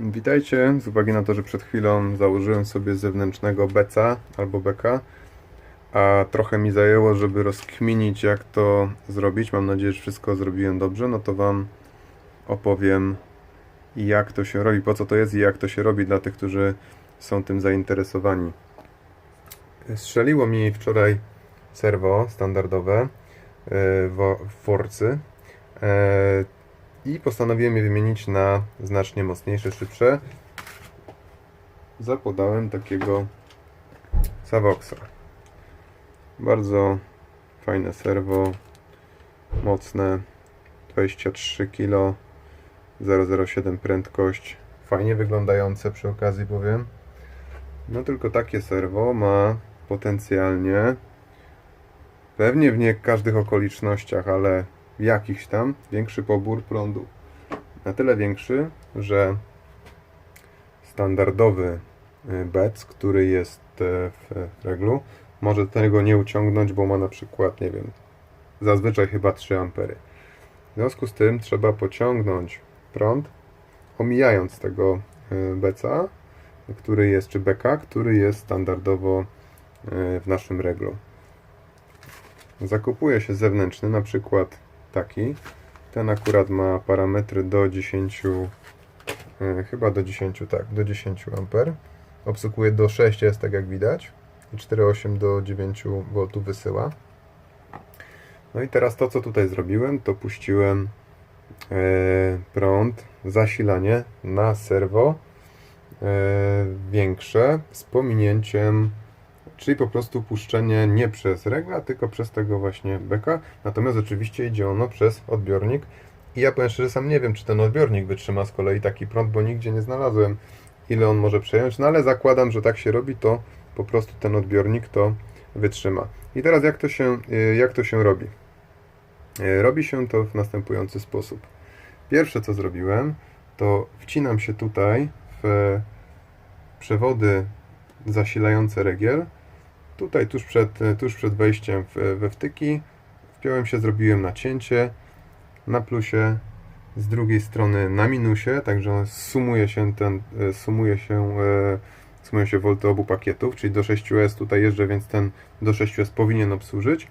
Witajcie, z uwagi na to, że przed chwilą założyłem sobie zewnętrznego beca albo beka, a trochę mi zajęło, żeby rozkminić jak to zrobić. Mam nadzieję, że wszystko zrobiłem dobrze, no to Wam opowiem jak to się robi, po co to jest i jak to się robi dla tych, którzy są tym zainteresowani. Strzeliło mi wczoraj serwo standardowe e, w Forcy e, i postanowiłem je wymienić na znacznie mocniejsze, szybsze. Zakładałem takiego Savoxa. Bardzo fajne serwo, mocne, 23 kg, 0,07 prędkość, fajnie wyglądające przy okazji powiem. No tylko takie serwo ma potencjalnie, pewnie w nie każdych okolicznościach, ale w jakichś tam, większy pobór prądu. Na tyle większy, że standardowy y, bec, który jest e, w reglu, może tego nie uciągnąć, bo ma na przykład, nie wiem, zazwyczaj chyba 3 ampery. W związku z tym trzeba pociągnąć prąd, omijając tego y, beca, który jest, czy beka, który jest standardowo y, w naszym reglu. Zakupuje się zewnętrzny, na przykład taki. Ten akurat ma parametry do 10, y, chyba do 10, tak, do 10 amper. Obsługuje do 6 jest, tak jak widać. I 4,8 do 9 V wysyła. No i teraz to, co tutaj zrobiłem, to puściłem e, prąd, zasilanie na serwo e, większe z pominięciem, czyli po prostu puszczenie nie przez regla, tylko przez tego właśnie beka. Natomiast oczywiście idzie ono przez odbiornik. I ja powiem szczerze, sam nie wiem, czy ten odbiornik wytrzyma z kolei taki prąd, bo nigdzie nie znalazłem, ile on może przejąć. No ale zakładam, że tak się robi, to po prostu ten odbiornik to wytrzyma. I teraz jak to się, y, jak to się robi? Y, Robi się to w następujący sposób. Pierwsze co zrobiłem, to wcinam się tutaj w przewody zasilające regiel. Tutaj tuż przed, tuż przed wejściem w, we wtyki wpiąłem się, zrobiłem nacięcie na plusie, z drugiej strony na minusie, także sumuje się ten, e, sumuje się, e, sumują się wolty obu pakietów, czyli do 6S tutaj jeżdżę, więc ten do 6S powinien obsłużyć.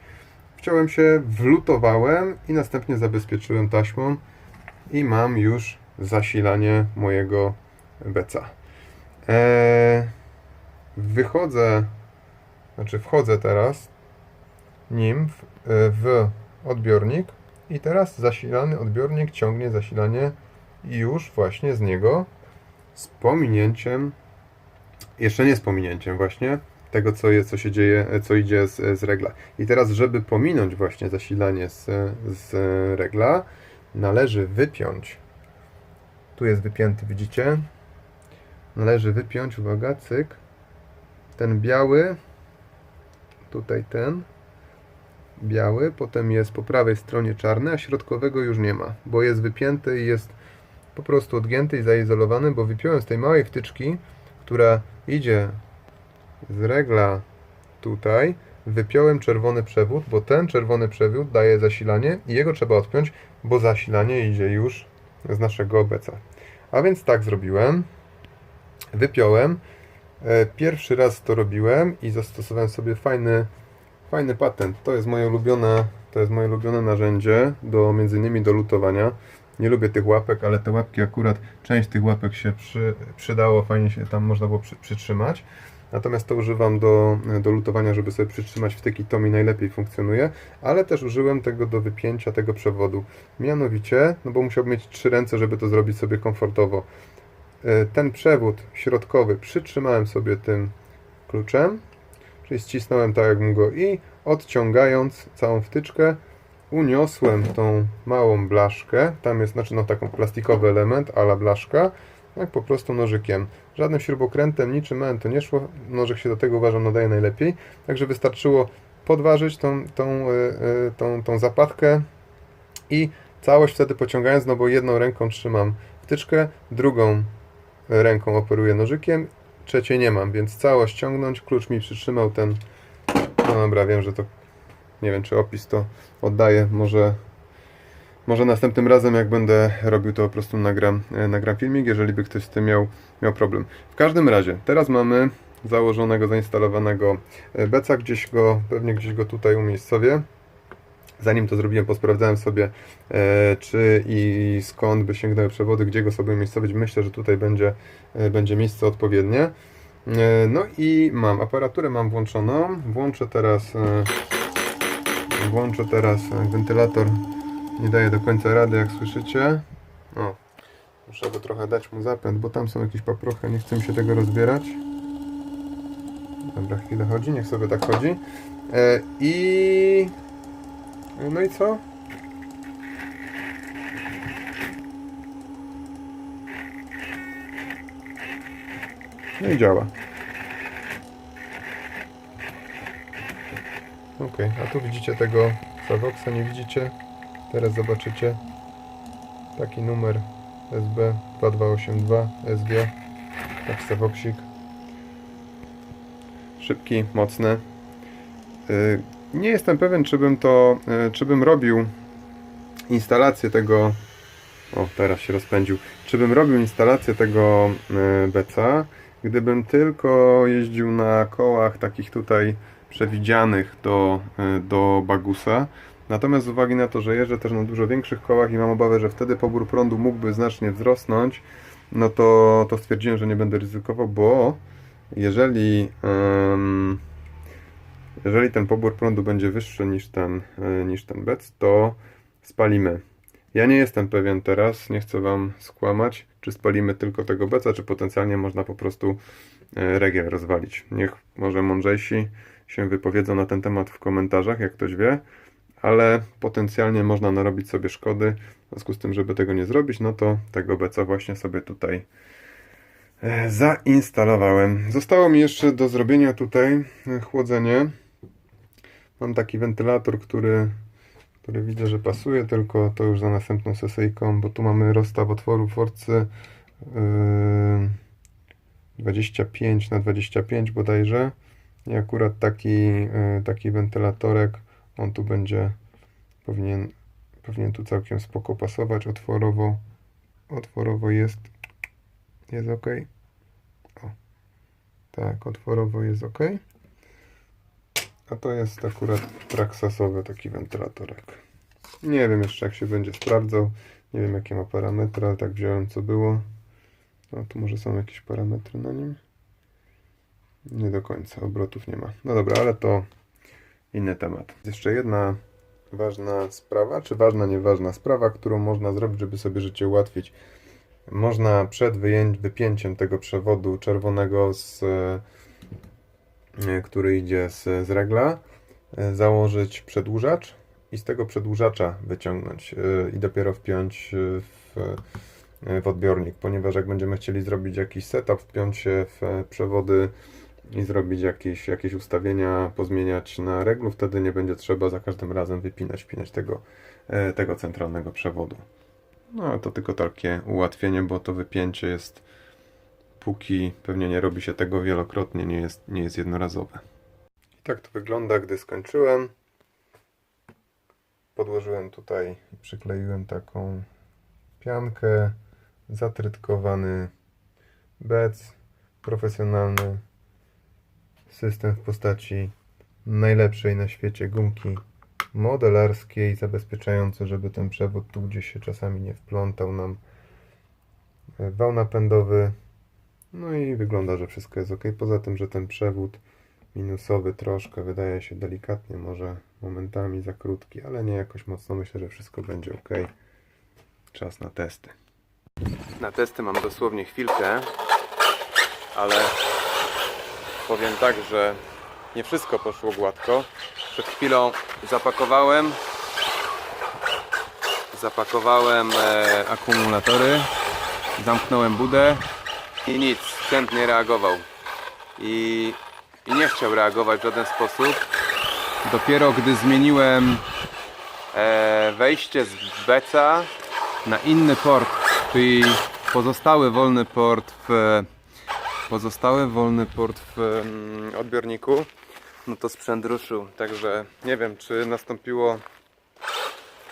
Wciąłem się, wlutowałem i następnie zabezpieczyłem taśmą i mam już zasilanie mojego beca. Wychodzę, znaczy wchodzę teraz nim w, w odbiornik i teraz zasilany odbiornik ciągnie zasilanie już właśnie z niego z pominięciem, jeszcze nie z pominięciem właśnie tego, co, jest, co się dzieje, co idzie z, z regla. I teraz, żeby pominąć właśnie zasilanie z, z regla, należy wypiąć. Tu jest wypięty, widzicie? Należy wypiąć, uwaga, cyk. Ten biały, tutaj ten, biały, potem jest po prawej stronie czarny, a środkowego już nie ma, bo jest wypięty i jest po prostu odgięty i zaizolowany, bo wypiąłem z tej małej wtyczki, która idzie z regla tutaj, wypiąłem czerwony przewód, bo ten czerwony przewód daje zasilanie i jego trzeba odpiąć, bo zasilanie idzie już z naszego obeca. A więc tak zrobiłem. Wypiąłem. E, Pierwszy raz to robiłem i zastosowałem sobie fajny, fajny patent. To jest moje ulubione, to jest moje ulubione narzędzie do między innymi do lutowania. Nie lubię tych łapek, ale te łapki akurat, część tych łapek się przy, przydało, fajnie się tam można było przy, przytrzymać. Natomiast to używam do, do lutowania, żeby sobie przytrzymać wtyki, to mi najlepiej funkcjonuje, ale też użyłem tego do wypięcia tego przewodu. Mianowicie, no bo musiałbym mieć trzy ręce, żeby to zrobić sobie komfortowo. E, Ten przewód środkowy przytrzymałem sobie tym kluczem, czyli ścisnąłem tak jakbym go i odciągając całą wtyczkę, uniosłem tą małą blaszkę, tam jest znaczy no taką plastikowy element, ala blaszka, jak po prostu nożykiem. Żadnym śrubokrętem, niczym małym to nie szło. Nożyk się do tego uważam nadaje najlepiej. Także wystarczyło podważyć tą, tą, e, tą, tą zapadkę i całość wtedy pociągając, no bo jedną ręką trzymam wtyczkę, drugą ręką operuję nożykiem, trzeciej nie mam, więc całość ciągnąć, klucz mi przytrzymał ten, no dobra, wiem, że to, nie wiem czy opis to oddaje, może Może następnym razem, jak będę robił, to po prostu nagram, e, nagram filmik, jeżeli by ktoś z tym miał, miał problem. W każdym razie, teraz mamy założonego, zainstalowanego e, beca, gdzieś go, pewnie gdzieś go tutaj umiejscowię. Zanim to zrobiłem, posprawdzałem sobie, e, czy i skąd by sięgnęły przewody, gdzie go sobie umiejscowić. Myślę, że tutaj będzie, e, będzie miejsce odpowiednie. E, no i mam aparaturę, mam włączoną. Włączę teraz, włączę teraz wentylator. Nie daje do końca rady, jak słyszycie. O, muszę go trochę dać mu zapęd, bo tam są jakieś paprochy, nie chcę mi się tego rozbierać. Dobra, chwilę chodzi, niech sobie tak chodzi. I... No i co? No i działa. Ok, a tu widzicie tego Savoxa, nie widzicie? Teraz zobaczycie taki numer SB 2282 SG taki Savoxik szybki, mocny Yy, nie jestem pewien czy bym to, yy, czy bym robił instalację tego o, teraz się rozpędził. Czy bym robił instalację tego yy, beca, gdybym tylko jeździł na kołach takich tutaj przewidzianych do, yy, do bagusa. Natomiast z uwagi na to, że jeżdżę też na dużo większych kołach i mam obawę, że wtedy pobór prądu mógłby znacznie wzrosnąć, no to, to stwierdziłem, że nie będę ryzykował, bo jeżeli, jeżeli ten pobór prądu będzie wyższy niż ten, e, niż ten bec, to spalimy. Ja nie jestem pewien teraz, nie chcę Wam skłamać, czy spalimy tylko tego beca, czy potencjalnie można po prostu e, regiel rozwalić. Niech może mądrzejsi się wypowiedzą na ten temat w komentarzach, jak ktoś wie, ale potencjalnie można narobić sobie szkody. W związku z tym, żeby tego nie zrobić, no to tego beca właśnie sobie tutaj e, zainstalowałem. Zostało mi jeszcze do zrobienia tutaj chłodzenie. Mam taki wentylator, który, który widzę, że pasuje, tylko to już za następną sesyjką, bo tu mamy rozstaw otworów Forcy yy, 25 na 25 bodajże. I akurat taki, yy, taki wentylatorek, on tu będzie, powinien, powinien tu całkiem spoko pasować. Otworowo, otworowo jest, jest ok. O, tak, otworowo jest ok. A to jest akurat traksasowy taki wentylatorek. Nie wiem jeszcze jak się będzie sprawdzał. Nie wiem jakie ma parametry, ale tak wziąłem co było. No tu może są jakieś parametry na nim. Nie do końca, obrotów nie ma. No dobra, ale to inny temat. Jeszcze jedna ważna sprawa, czy ważna, nieważna sprawa, którą można zrobić, żeby sobie życie ułatwić. Można przed wypięciem tego przewodu czerwonego z który idzie z, z regla, e, założyć przedłużacz i z tego przedłużacza wyciągnąć e, i dopiero wpiąć e, w, e, w odbiornik, ponieważ jak będziemy chcieli zrobić jakiś setup, wpiąć się w e, przewody i zrobić jakieś, jakieś ustawienia, pozmieniać na reglu, wtedy nie będzie trzeba za każdym razem wypinać, wpinać tego, e, tego centralnego przewodu. No to tylko takie ułatwienie, bo to wypięcie jest póki pewnie nie robi się tego wielokrotnie, nie jest, nie jest jednorazowe. I tak to wygląda, gdy skończyłem. Podłożyłem tutaj i przykleiłem taką piankę, zatrytkowany bec, profesjonalny system w postaci najlepszej na świecie gumki modelarskiej, zabezpieczające, żeby ten przewód tu gdzieś się czasami nie wplątał nam wał napędowy, no i wygląda, że wszystko jest ok. Poza tym, że ten przewód minusowy troszkę wydaje się delikatnie, może momentami za krótki, ale nie jakoś mocno. Myślę, że wszystko będzie ok. Czas na testy. Na testy mam dosłownie chwilkę, ale powiem tak, że nie wszystko poszło gładko. Przed chwilą zapakowałem zapakowałem e, akumulatory, zamknąłem budę i nic, sprzęt nie reagował. I, I nie chciał reagować w żaden sposób. Dopiero gdy zmieniłem e, wejście z beca na inny port, czyli pozostały wolny port w pozostały wolny port w mm, odbiorniku, no to sprzęt ruszył. Także nie wiem, czy nastąpiło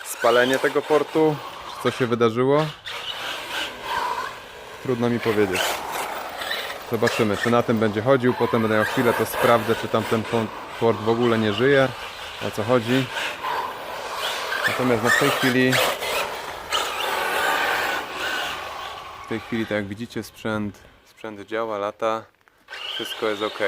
spalenie tego portu? Czy co się wydarzyło? Trudno mi powiedzieć. Zobaczymy, czy na tym będzie chodził. Potem będę miał chwilę, to sprawdzę, czy tamten port w ogóle nie żyje. O co chodzi. Natomiast na w tej chwili w tej chwili, tak jak widzicie, sprzęt, sprzęt działa, lata. Wszystko jest ok.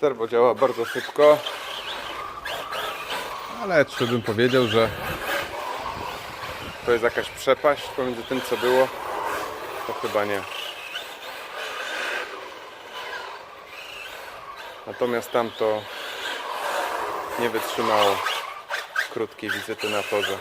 Serwo działa bardzo szybko. Ale czy bym powiedział, że to jest jakaś przepaść pomiędzy tym, co było? To chyba nie. Natomiast tamto nie wytrzymało krótkiej wizyty na torze.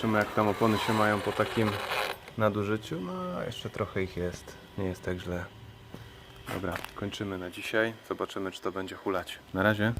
Zobaczymy jak tam opony się mają po takim nadużyciu. No jeszcze trochę ich jest. Nie jest tak źle. Dobra, kończymy na dzisiaj. Zobaczymy czy to będzie hulać. Na razie.